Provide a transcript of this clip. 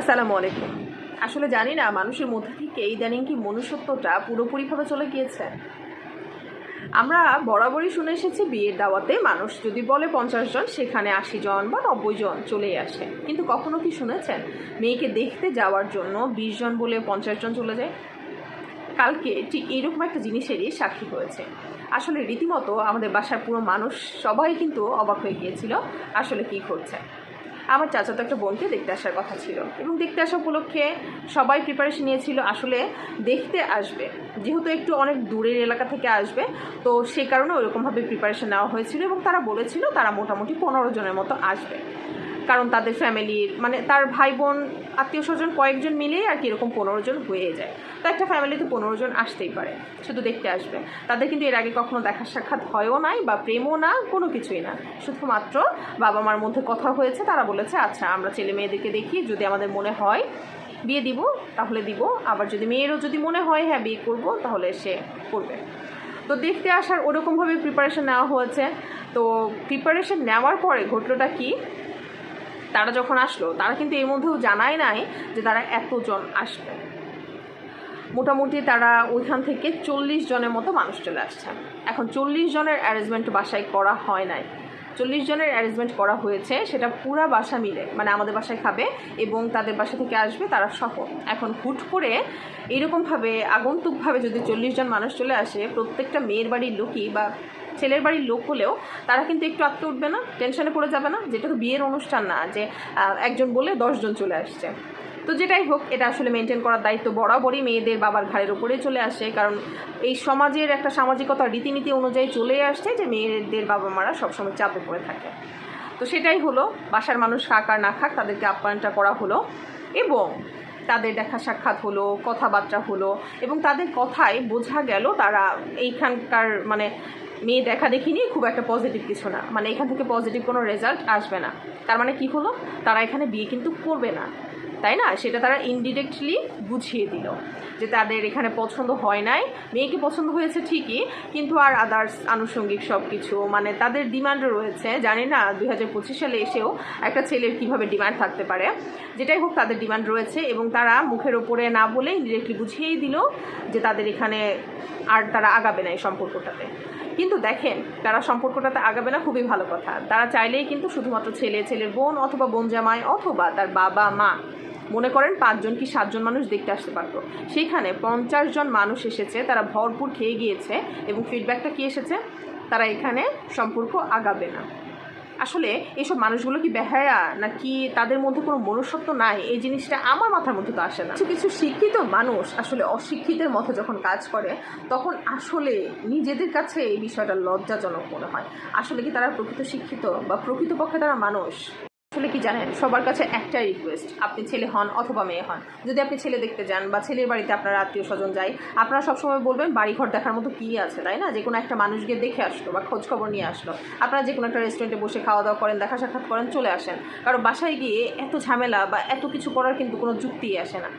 আসসালামু আলাইকুম। আসলে জানি না, মানুষের মধ্যে থেকে ইদানিং কি মনুষ্যত্বটা পুরোপুরিভাবে চলে গিয়েছে? আমরা বরাবরই শুনে এসেছি, বিয়ের দাওয়াতে মানুষ যদি বলে পঞ্চাশ জন, সেখানে আশি জন বা নব্বই জন চলেই আসে। কিন্তু কখনো কি শুনেছেন, মেয়েকে দেখতে যাওয়ার জন্য বিশ জন বলে পঞ্চাশ জন চলে যায়? কালকে ঠিক এইরকম একটা জিনিসেরই সাক্ষী হয়েছে। আসলে রীতিমতো আমাদের বাসার পুরো মানুষ সবাই কিন্তু অবাক হয়ে গিয়েছিল, আসলে কি ঘটছে? আমার চাচাতো একটা বোনকে দেখতে আসার কথা ছিল। এবং দেখতে আসা উপলক্ষে সবাই প্রিপারেশন নিয়েছিল আসলে দেখতে আসবে। যেহেতু একটু অনেক দূরের এলাকা থেকে আসবে, তো সেই কারণে ওইরকমভাবে প্রিপারেশন নেওয়া হয়েছিল এবং তারা বলেছিল তারা মোটামুটি পনেরো জনের মতো আসবে। কারণ তাদের ফ্যামিলির মানে তার ভাই বোন আত্মীয় স্বজন কয়েকজন মিলেই আর কি এরকম পনেরো জন হয়ে যায়। তো একটা ফ্যামিলিতে পনেরো জন আসতেই পারে, শুধু দেখতে আসবে। তাদের কিন্তু এর আগে কখনো দেখা সাক্ষাৎ হয়ও নাই বা প্রেমও না, কোনো কিছুই না। শুধুমাত্র বাবা মার মধ্যে কথা হয়েছে, তারা বলেছে আচ্ছা আমরা ছেলে মেয়েদেরকে দেখি, যদি আমাদের মনে হয় বিয়ে দিব, তাহলে দিব। আবার যদি মেয়েরও যদি মনে হয় হ্যাঁ বিয়ে করব, তাহলে সে করবে। তো দেখতে আসার ওরকমভাবে প্রিপারেশন নেওয়া হয়েছে। তো প্রিপারেশন নেওয়ার পরে ঘটলোটা কি? তারা যখন আসলো, তারা কিন্তু এর মধ্যেও জানায় নাই যে তারা এতজন আসবে। মোটামুটি তারা ওইখান থেকে চল্লিশ জনের মতো মানুষ চলে আসছে। এখন চল্লিশ জনের অ্যারেঞ্জমেন্ট বাসায় করা হয় নাই। চল্লিশ জনের অ্যারেঞ্জমেন্ট করা হয়েছে, সেটা পুরা বাসা মিলে মানে আমাদের বাসায় খাবে এবং তাদের বাসা থেকে আসবে, তারা সহ। এখন হুট করে এরকমভাবে আগন্তুকভাবে যদি চল্লিশ জন মানুষ চলে আসে, প্রত্যেকটা মেয়ের বাড়ির লোকই বা ছেলের বাড়ির লোক হলেও তারা কিন্তু একটু আটকে উঠবে না টেনশনে পড়ে যাবে না। যেটা তো বিয়ের অনুষ্ঠান না, যে একজন বলে দশজন চলে আসছে। তো যেটাই হোক, এটা আসলে মেনটেন করার দায়িত্ব বরাবরই মেয়েদের বাবার ঘাড়ের উপরে চলে আসে। কারণ এই সমাজের একটা সামাজিকতা রীতিনীতি অনুযায়ী চলে আসছে যে, মেয়েদের বাবা মারা সবসময় চাপে পড়ে থাকে। তো সেটাই হলো, বাসার মানুষ খাক আর না খাক, তাদেরকে আপ্যায়নটা করা হলো এবং তাদের দেখা সাক্ষাৎ হলো, কথাবার্তা হলো এবং তাদের কথায় বোঝা গেল তারা এইখানকার মানে মেয়ে দেখা দেখি নিয়ে খুব একটা পজিটিভ কিছু না। মানে এখান থেকে পজিটিভ কোনো রেজাল্ট আসবে না। তার মানে কি হলো? তারা এখানে বিয়ে কিন্তু করবে না। তাই না? সেটা তারা ইনডিরেক্টলি বুঝিয়ে দিল যে তাদের এখানে পছন্দ হয় নাই। মেয়েকে পছন্দ হয়েছে ঠিকই, কিন্তু আর আদার্স আনুষঙ্গিক সব কিছু মানে তাদের ডিমান্ডও রয়েছে। জানি না, দুই হাজার পঁচিশ সালে এসেও একটা ছেলের কীভাবে ডিমান্ড থাকতে পারে। যেটাই হোক, তাদের ডিমান্ড রয়েছে এবং তারা মুখের ওপরে না বলে ইনডিরেক্টলি বুঝিয়েই দিল যে তাদের এখানে আর তারা আগাবে না এই সম্পর্কটাতে। কিন্তু দেখেন, তারা সম্পর্কটাতে আগাবে না, খুবই ভালো কথা। তারা চাইলেই কিন্তু শুধুমাত্র ছেলে, ছেলের বোন অথবা বোন জামাই অথবা তার বাবা, মা। মনে করেন পাঁচজন কি সাতজন মানুষ দেখতে আসতে পারতো। সেইখানে পঞ্চাশ জন মানুষ এসেছে, তারা ভরপুর খেয়ে গিয়েছে এবং ফিডব্যাকটা কি এসেছে? তারা এখানে সম্পর্ক আগাবে না। আসলে এইসব মানুষগুলো কি বেহায়া নাকি তাদের মধ্যে কোনো মনুষ্যত্ব নাই? এই জিনিসটা আমার মাথার মধ্যে তো আসে না। কিছু কিছু শিক্ষিত মানুষ আসলে অশিক্ষিতের মতো যখন কাজ করে, তখন আসলে নিজেদের কাছে এই বিষয়টা লজ্জাজনক মনে হয়। আসলে কি তারা প্রকৃত শিক্ষিত বা প্রকৃতপক্ষে তারা মানুষ? আসলে কি জানেন, সবার কাছে একটাই রিকোয়েস্ট আপনি ছেলে হন অথবা মেয়ে হন। যদি আপনি ছেলে দেখতে যান বা ছেলের বাড়িতে আপনার আত্মীয় স্বজন যায়, আপনারা সবসময় বলবেন, বাড়িঘর দেখার মতো কী আছে, তাই না? যে কোনো একটা মানুষ গিয়ে দেখে আসলো বা খোঁজ খবর নিয়ে আসলো। আপনারা যে কোনো একটা রেস্টুরেন্টে বসে খাওয়া দাওয়া করেন দেখা সাক্ষাৎ করেন, চলে আসেন। কারণ বাসায় গিয়ে এত ঝামেলা বা এত কিছু করার কিন্তু কোনো যুক্তিই আসে না।